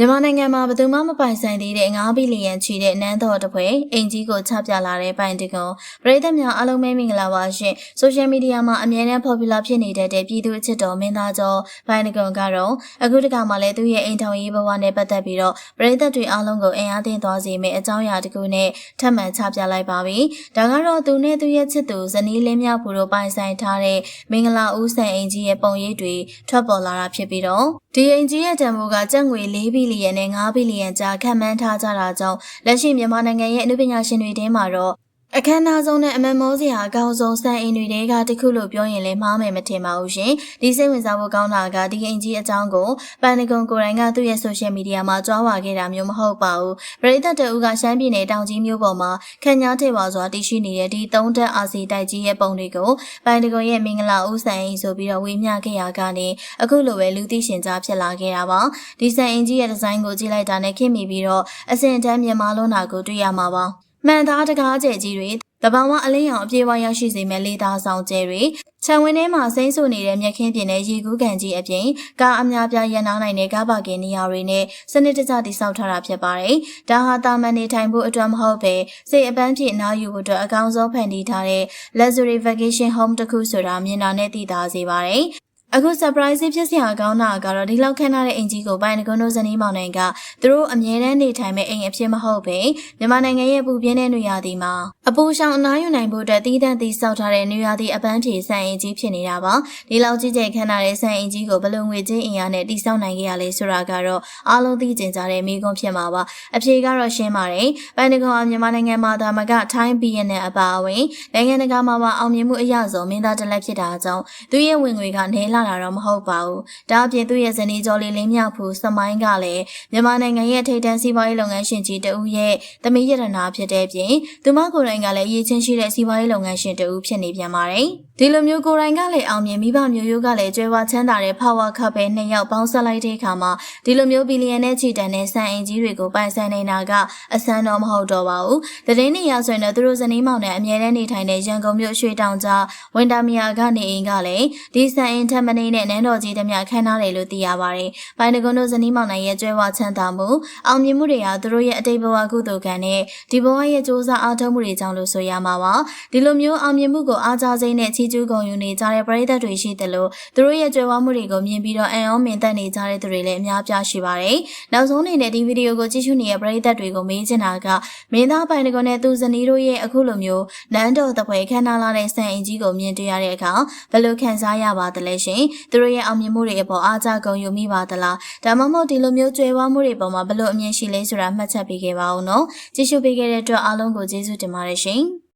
မြန်မာနိုင်ငံမှာဘယ်သူမှမပိုင်ဆိုင်သေးတဲ့9ဘီလီယံချီတဲ့နန်းတော်တစ်ပွဲအိမ်ကြီးကိုချပြလာတဲ့ပိုင်တကွန်ပရိသတ်များအားလုံးပဲမင်္ဂလာပါရှင်ဆိုရှယ်မီဒီယာမှာအမြဲတမ်း popular ဖြစ်နေတတ်တဲ့ပြည်သူအချစ်တော်မင်းသားကျော်ပိုင်တကွန်ကတော့အခုတခါမှလည်းသူ့ရဲ့အိမ်ထောင်ရေးဘဝနဲ့ပတ်သက်ပြီးတော့ပရိသတ်တွေအားလုံးကိုအင်အားသင်းသွားစေမယ့်အကြောင်းအရာတစ်ခုနဲ့ထပ်မံချပြလိုက်ပါပြီဒါကတော့သူနဲ့သူရဲ့ချစ်သူဇနီးလင်းမြဖို့တို့ပိုင်ဆိုင်ထားတဲ့မင်္ဂလာဦးဆန်အိမ်ကြီးရဲ့ပုံရိပ်တွေထွက်ပေါ်လာတာဖြစ်ပြီးတော့ဒီအိမ်ကြီးရဲ့တန်ဖိုးကကျပ်ငွေ4ဘီလီယံနဲ့5ဘီလီယံကြားခန့်မှန်းထားကြတာကြောင့်လက်ရှိမြန်မာနိုင်ငံရဲ့အနုပညာရှင်တွေထဲမှာတော့ အခမ်းအနားဆုံးနဲ့အမန်မောစရာအကောင်းဆုံးစံအိမ်တွေတဲကတစ်ခုလို့ပြောရင်လည်းမှားမယ်မထင်ပါဘူးရှင်။ဒီစိတ်ဝင်စားဖို့ကောင်းတာကဒီအိမ်ကြီးအကြောင်းကိုပန်နဂွန်ကိုရိုင်းကသူ့ရဲ့ဆိုရှယ်မီဒီယာမှာကြွားဝါခဲ့တာမျိုးမဟုတ်ပါဘူး။ပရိသတ်တအူကရှမ်းပြည်နယ်တောင်ကြီးမြို့ပေါ်မှာခန့်ညားထေပါစွာတည်ရှိနေတဲ့ဒီသုံးတက်အာစီတိုက်ကြီးရဲ့ပုံတွေကိုပန်နဂွန်ရဲ့မင်္ဂလာဦးစံအိမ်ဆိုပြီးတော့ဝေမျှခဲ့ရကနေအခုလိုပဲလူသိရှင်ကြားဖြစ်လာခဲ့တာပါ။ဒီစံအိမ်ကြီးရဲ့ဒီဇိုင်းကိုကြည့်လိုက်တာနဲ့ခင်မိပြီးတော့အစင်တန်းမြန်မာလွန်းတာကိုတွေ့ရမှာပါ။ မှန်သားတကားကျဲကြီးတွေတဘာဝအလင်းရောင်အပြေဝရောက်ရှိစေမဲ့လေးသားဆောင်ကျဲတွေခြံဝင်းထဲမှာစိမ့်ဆူနေတဲ့မြက်ခင်းပြင်တဲ့ရေကူးကန်ကြီးအပြင်ကားအများပြားရန်နာနိုင်တဲ့ကားပါကင်နေရာတွေနဲ့စနစ်တကျတိစောက်ထားတာဖြစ်ပါတယ်။ဒါဟာတာမန်နေထိုင်ဖို့အတွက်မဟုတ်ပဲစိတ်အပန်းဖြင့်နားယူဖို့အတွက်အကောင်းဆုံးဖန်တီးထားတဲ့ luxury vacation home တစ်ခုဆိုတာမြင်တာနဲ့သိသာစေပါတယ်။ အခု surprise ဖြစ်စရာကောင်းတာကတော့ဒီလောက်ခန့်ထားတဲ့အင်ကြီးကိုပိုင်နကွန်းတို့ဇနီးမောင်နှံကသူတို့အမြဲတမ်းနေထိုင်မဲ့အိမ်အဖြစ်မဟုတ်ပဲမြန်မာနိုင်ငံရဲ့ပူပြင်းတဲ့နေရာဒီမှာအပူရှောင်အနားယူနိုင်ဖို့အတွက်တည်တံ့တည်ဆောက်ထားတဲ့နေရာဒီအပန်းဖြေဆန်အင်ကြီးဖြစ်နေတာပါဒီလောက်ကြီးကျယ်ခန့်ထားတဲ့ဆန်အင်ကြီးကိုဘယ်လိုငွေချင်းအင်အားနဲ့တည်ဆောက်နိုင်ခဲ့ရလဲဆိုတာကတော့အားလုံးသိကျင်ကြတဲ့မိကွန်းဖြစ်မှာပါအဖြေကတော့ရှင်းပါတယ်ပိုင်နကွန်းကမြန်မာနိုင်ငံမှာဒါမကထိုင်းဘီယန်နဲ့အပါအဝင်နိုင်ငံတကာမှာပါအောင်မြင်မှုအရဆုံးမင်းသားတစ်လက်ဖြစ်တာကြောင့်သူရဲ့ဝင်ငွေကနေလာတာတော့မဟုတ်ပါဘူး။ဒါအပြင်သူ့ရဲ့ဇနီးကျော်လေးလင်းမြဖူစမိုင်းကလည်းမြန်မာနိုင်ငံရဲ့ထိပ်တန်းစီးပွားရေးလုပ်ငန်းရှင်ကြီးတဦးရဲ့သမီးရတနာဖြစ်တဲ့ပြင်သူမကိုယ်တိုင်ကလည်းအရေးချင်းရှိတဲ့စီးပွားရေးလုပ်ငန်းရှင်တဦးဖြစ်နေပြန်ပါတယ်။ ဒီလိုမျိုးကိုယ်တိုင်ကလည်းအောင်မြင်မိဘမျိုးရိုးကလည်းကျွဲဝချမ်းသာတဲ့ power cup ပဲနှစ်ယောက်ပေါင်းဆက်လိုက်တဲ့အခါမှာဒီလိုမျိုးဘီလီယံနဲ့ချီတန်တဲ့စံအင်ကြီးတွေကိုပိုင်ဆိုင်နေတာကအစမ်းတော့မဟုတ်တော့ပါဘူး။တရင်နေရဆိုရင်တော့သူတို့ဇနီးမောင်နဲ့အမြဲတမ်းနေထိုင်တဲ့ရန်ကုန်မြို့ရွှေတောင်ကြားဝင်တာမီယာကနေအိမ်ကလည်းဒီစံအင်ထက်မနေနဲ့နန်းတော်ကြီးတမျှခန်းထားတယ်လို့သိရပါတယ်။ပိုင်တကွန်းတို့ဇနီးမောင်နှံရဲ့ကျွဲဝချမ်းသာမှုအောင်မြင်မှုတွေဟာသူတို့ရဲ့အတိတ်ဘဝကုသိုလ်ကံနဲ့ဒီဘဝရဲ့စူးစမ်းအားထုတ်မှုတွေကြောင့်လို့ဆိုရမှာပါ။ဒီလိုမျိုးအောင်မြင်မှုကိုအားကြစိမ့်နဲ့ချီးကျူးဂုဏ်ယူနေကြတဲ့ပရိသတ်တွေရှိတယ်လို့သူတို့ရဲ့ကြွယ်ဝမှုတွေကိုမြင်ပြီးတော့အံ့ဩမြင်သက်နေကြတဲ့သူတွေလည်းအများပြားရှိပါတယ်။နောက်ဆုံးအနေနဲ့ဒီဗီဒီယိုကိုကြည့်ရှုနေတဲ့ပရိသတ်တွေကိုမေးချင်တာကမင်းသားပိုင်တကွန်နဲ့သူဇနီးတို့ရဲ့အခုလိုမျိုးနန်းတော်တပွဲခမ်းနားလာတဲ့စံအင်ကြီးကိုမြင်တွေ့ရတဲ့အခါဘယ်လိုခံစားရပါသလဲရှင်။သူတို့ရဲ့အောင်မြင်မှုတွေအပေါ်အားကြဂုဏ်ယူမိပါသလား။ဒါမှမဟုတ်ဒီလိုမျိုးကြွယ်ဝမှုတွေပေါ်မှာဘယ်လိုအမြင်ရှိလဲဆိုတာမှတ်ချက်ပေးခဲ့ပါဦးနော်။ကြည့်ရှုပေးခဲ့တဲ့အတွက်အားလုံးကိုကျေးဇူးတင်ပါတယ်ရှင်။